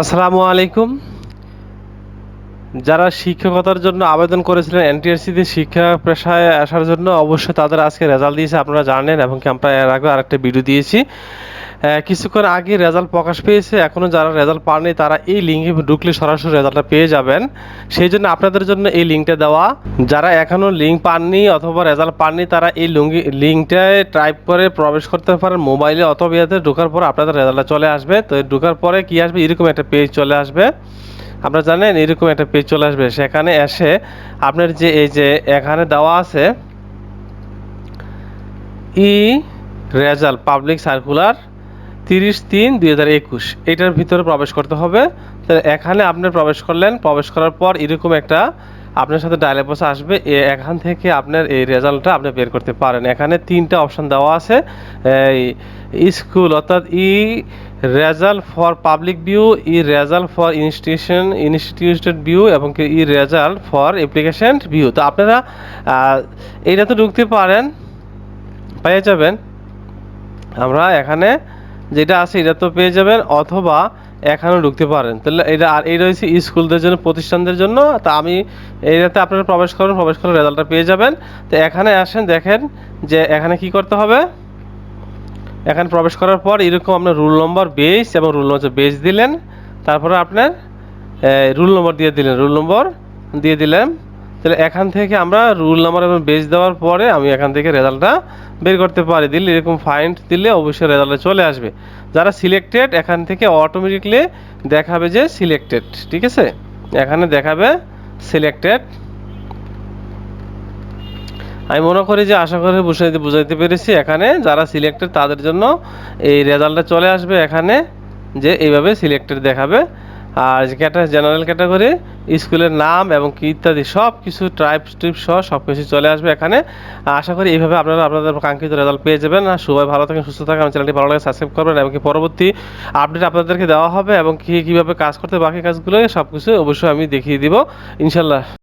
আসসালামু আলাইকুম। যারা শিক্ষকতার জন্য আবেদন করেছিলেন এনটিআরসিতে শিক্ষা পেশায় আসার জন্য, অবশ্যই তাদের আজকে রেজাল্ট দিয়েছে, আপনারা জানেন, এবং কি আমরা এর আগে আরেকটা ভিডিও দিয়েছি। কিছুক্ষণ আগে রেজাল্ট প্রকাশ পেয়েছে। এখনও যারা রেজাল্ট পাননি, তারা এই লিঙ্কে ঢুকলে সরাসরি রেজাল্টটা পেয়ে যাবেন। সেই জন্য আপনাদের জন্য এই লিঙ্কটা দেওয়া। যারা এখনও লিঙ্ক পাননি অথবা রেজাল্ট পাননি, তারা এই লুঙ্গি লিঙ্কটায় টাইপ করে প্রবেশ করতে পারেন মোবাইলে অথবা ইয়েতে। ঢোকার পর আপনাদের রেজাল্টটা চলে আসবে। তো ঢোকার পরে কি আসবে? এরকম একটা পেজ চলে আসবে। আপনারা জানেন এরকম একটা পেজ চলে আসবে। সেখানে এসে আপনার যে এই যে এখানে দেওয়া আছে, ই রেজাল্ট, পাবলিক সার্কুলার তিরিশ তিন দুই হাজার একুশ। এটার ভিতরে প্রবেশ করতে হবে। তাহলে এখানে আপনি প্রবেশ করলেন। প্রবেশ করার পর এরকম একটা আপনার সাথে ডায়লগ বক্স আসবে। এখান থেকে আপনার এই রেজাল্টটা আপনি বের করতে পারেন। এখানে তিনটা অপশন দেওয়া আছে। স্কুল অর্থাৎ E result for public view, E result for institution, instituted view এবং E result for application view. তো আপনারা এইটা তো ঢুকতে পারেন। পেয়ে যাবেন। আমরা এখানে যেটা আছে এটা তো পেয়ে যাবেন, অথবা এখানেও ঢুকতে পারেন। তাহলে এটা আর এই রয়েছে স্কুলদের জন্য, প্রতিষ্ঠানদের জন্য। তা আমি এটাতে আপনারা প্রবেশ করুন, প্রবেশ করে রেজাল্টটা পেয়ে যাবেন। তো এখানে আসেন, দেখেন যে এখানে কি করতে হবে? এখানে প্রবেশ করার পর এরকম আপনার রুল নম্বর বেস এবং রুল নম্বর বেস দিলেন। তারপরে আপনার রুল নম্বর দিয়ে দিলেন, রুল নম্বর দিয়ে দিলেন। তাহলে এখান থেকে আমরা রুল নাম্বার এবং বেস দেওয়ার পরে আমি এখান থেকে রেজাল্টটা বের করতে পারি। দিলে এরকম ফাইন্ড দিলে অবশ্যই রেজাল্টটা চলে আসবে। যারা সিলেক্টেড এখান থেকে অটোমেটিকলি দেখাবে যে সিলেক্টেড ঠিক আছে? এখানে দেখাবে সিলেক্টেড আমি মনে করি যে আশা করি বুঝাইতে বুঝাইতে পেরেছি। এখানে যারা সিলেক্টেড তাদের জন্য এই রেজাল্টটা চলে আসবে এখানে, যে এইভাবে সিলেক্টেড দেখাবে। আর ক্যাটা জেনারেল ক্যাটাগরি স্কুলের নাম এবং কি ইত্যাদি সব কিছু ট্রাইপ স্ট্রিপ সহ সব কিছু চলে আসবে এখানে। আশা করি এইভাবে আপনারা আপনাদের কাঙ্ক্ষিত রেজাল্ট পেয়ে যাবেন। আর সবাই ভালো থাকেন, সুস্থ থাকেন। চ্যানেলটি ভালো লাগে সাবস্ক্রাইব করবেন এবং কি পরবর্তী আপডেট আপনাদেরকে দেওয়া হবে এবং কী, কীভাবে কাজ করতে বাকি কাজগুলো সব কিছু অবশ্যই আমি দেখিয়ে দিব। ইনশাল্লাহ